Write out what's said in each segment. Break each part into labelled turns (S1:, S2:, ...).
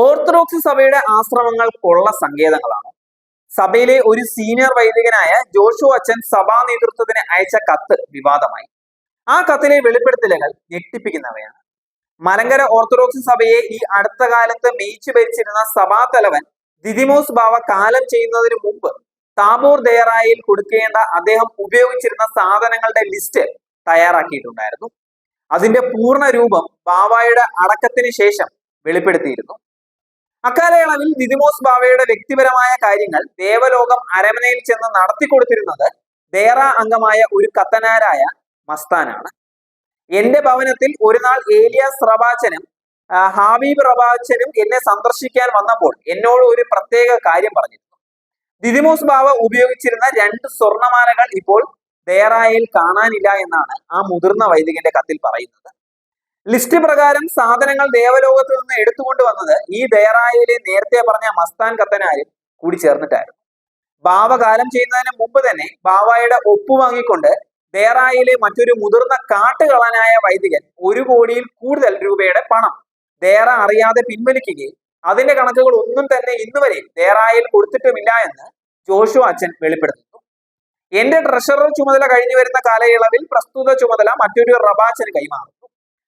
S1: Orthodox സഭയുടെ ആശ്രമങ്ങൾക്കുള്ള കൊള്ള സങ്കേതങ്ങളാണ്. സഭയിലെ ഒരു സീനിയർ വൈദികനായ ജോഷു അച്ഛൻ സഭാ നേതൃത്വത്തിന് അയച്ച കത്ത് വിവാദമായി. ആ കത്തിലെ വെളിപ്പെടുത്തലുകൾ ഞെട്ടിപ്പിക്കുന്നവയാണ്. മലങ്കര ഓർത്തഡോക്സ് സഭയെ ഈ അടുത്ത കാലത്ത് മേയിച്ചു ഭരിച്ചിരുന്ന സഭാതലവൻ ദിദിമോസ് ബാവ കാലം ചെയ്യുന്നതിന് മുമ്പ് താബോർ ദയറായിൽ കൊടുക്കേണ്ട അദ്ദേഹം ഉപയോഗിച്ചിരുന്ന സാധനങ്ങളുടെ ലിസ്റ്റ് തയ്യാറാക്കിയിട്ടുണ്ടായിരുന്നു. അതിന്റെ പൂർണ രൂപം ബാവായുടെ അടക്കത്തിന് ശേഷം വെളിപ്പെടുത്തിയിരുന്നു. അക്കാലയളവിൽ ദിദിമോസ് ബാവയുടെ വ്യക്തിപരമായ കാര്യങ്ങൾ ദേവലോകം അരമനയിൽ ചെന്ന് നടത്തിക്കൊടുത്തിരുന്നത് ദേറ അംഗമായ ഒരു കത്തനാരായ മസ്താനാണ്. എന്റെ ഭവനത്തിൽ ഒരു നാൾ ഏലിയാസ് റബാച്ചനും ഹാബീബ് റബാച്ചനും എന്നെ സന്ദർശിക്കാൻ വന്നപ്പോൾ എന്നോട് ഒരു പ്രത്യേക കാര്യം പറഞ്ഞിരുന്നു. ദിദിമോസ് ബാവ ഉപയോഗിച്ചിരുന്ന രണ്ട് സ്വർണമാലകൾ ഇപ്പോൾ ദേറായിൽ കാണാനില്ല എന്നാണ് ആ മുതിർന്ന വൈദികന്റെ കത്തിൽ പറയുന്നത്. ലിസ്റ്റ് പ്രകാരം സാധനങ്ങൾ ദേവലോകത്ത് നിന്ന് എടുത്തുകൊണ്ട് വന്നത് ഈ ദേറായിലെ നേരത്തെ പറഞ്ഞ മസ്താൻ കത്തനാരും കൂടി ചേർന്നിട്ടായിരുന്നു. ബാവ കാലം ചെയ്യുന്നതിന് മുമ്പ് തന്നെ ബാവായുടെ ഒപ്പ് വാങ്ങിക്കൊണ്ട് ദേറായിലെ മറ്റൊരു മുതിർന്ന കാട്ടുകളനായ വൈദികൻ ഒരു കോടിയിൽ കൂടുതൽ രൂപയുടെ പണം ദേറ അറിയാതെ പിൻവലിക്കുകയും അതിന്റെ കണക്കുകൾ ഒന്നും തന്നെ ഇന്നുവരെ ദേറായിൽ കൊടുത്തിട്ടുമില്ല എന്ന് ജോഷു അച്ഛൻ വെളിപ്പെടുത്തുന്നു. എന്റെ ട്രഷറർ ചുമതല കഴിഞ്ഞു വരുന്ന കാലയളവിൽ പ്രസ്തുത ചുമതല മറ്റൊരു റബാച്ചന് കൈമാറുന്നു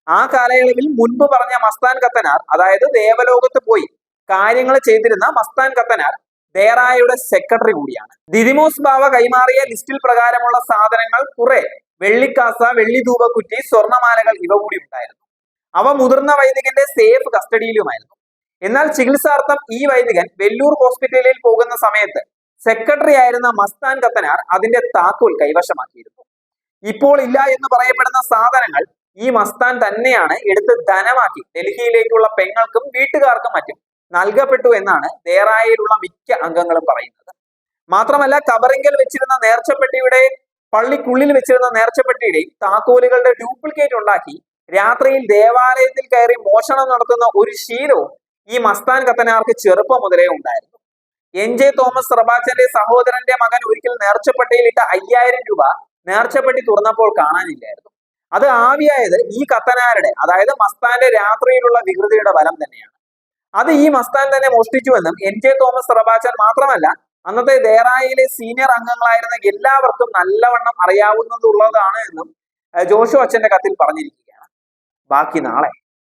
S1: ആ കാലയളവിൽ മുൻപ് പറഞ്ഞ മസ്താൻ കത്തനാർ അതായത് ദേവലോകത്ത് പോയി കാര്യങ്ങൾ ചെയ്തിരുന്ന മസ്താൻ കത്തനാർ ദേറായയുടെ സെക്രട്ടറി കൂടിയാണ്. ദിദിമോസ് ബാവ കൈമാറിയ ലിസ്റ്റിൽ പ്രകാരമുള്ള സാധനങ്ങൾ കുറെ. വെള്ളിക്കാസ വെള്ളി ധൂപക്കുറ്റി സ്വർണമാലകൾ ഇവ കൂടി ഉണ്ടായിരുന്നു. അവ മുതിർന്ന വൈദികന്റെ സേഫ് കസ്റ്റഡിയിലുമായിരുന്നു. എന്നാൽ ചികിത്സാർത്ഥം ഈ വൈദികൻ വെല്ലൂർ ഹോസ്പിറ്റലിൽ പോകുന്ന സമയത്ത് സെക്രട്ടറി ആയിരുന്ന മസ്താൻ കത്തനാർ അതിന്റെ താക്കോൽ കൈവശമാക്കിയിരുന്നു. ഇപ്പോൾ ഇല്ല എന്ന് പറയപ്പെടുന്ന സാധനങ്ങൾ ഈ മസ്താൻ തന്നെയാണ് എടുത്ത് ധനമാക്കി. ഡൽഹിയിലേക്കുള്ള പെങ്ങൾക്കും വീട്ടുകാർക്കും മറ്റും നൽകപ്പെട്ടു എന്നാണ് ദേറായയിലുള്ള മിക്ക അംഗങ്ങളും പറയുന്നത്. മാത്രമല്ല കബറിങ്കൽ വെച്ചിരുന്ന നേർച്ചപ്പെട്ടിയുടെ പള്ളിക്കുള്ളിൽ വെച്ചിരുന്ന നേർച്ചപ്പെട്ടിയുടെയും താക്കോലുകളുടെ ഡ്യൂപ്ലിക്കേറ്റ് ഉണ്ടാക്കി രാത്രിയിൽ ദേവാലയത്തിൽ കയറി മോഷണം നടത്തുന്ന ഒരു ശീലവും ഈ മസ്താൻ കത്തനാർക്ക് ചെറുപ്പം മുതലേ ഉണ്ടായിരുന്നു. എൻ. ജെ. തോമസ് റബാച്ചന്റെ സഹോദരന്റെ മകൻ ഒരിക്കൽ നേർച്ചപ്പെട്ടിയിൽ ഇട്ട അയ്യായിരം രൂപ നേർച്ചപ്പെട്ടി തുറന്നപ്പോൾ കാണാനില്ലായിരുന്നു. അത് ആവിയായത് ഈ കത്തനാരുടെ അതായത് മസ്താന്റെ രാത്രിയിലുള്ള വികൃതിയുടെ ബലം തന്നെയാണ്. അത് ഈ മസ്താൻ തന്നെ മോഷ്ടിച്ചുവെന്നും എൻ ജെ തോമസ് റബാച്ചൻ മാത്രമല്ല അന്നത്തെ ദേറായിലെ സീനിയർ അംഗങ്ങളായിരുന്ന എല്ലാവർക്കും നല്ലവണ്ണം അറിയാവുന്നതുള്ളതാണ് എന്നും ജോഷു അച്ഛന്റെ കത്തിൽ പറഞ്ഞിരിക്കുകയാണ്. ബാക്കി നാളെ.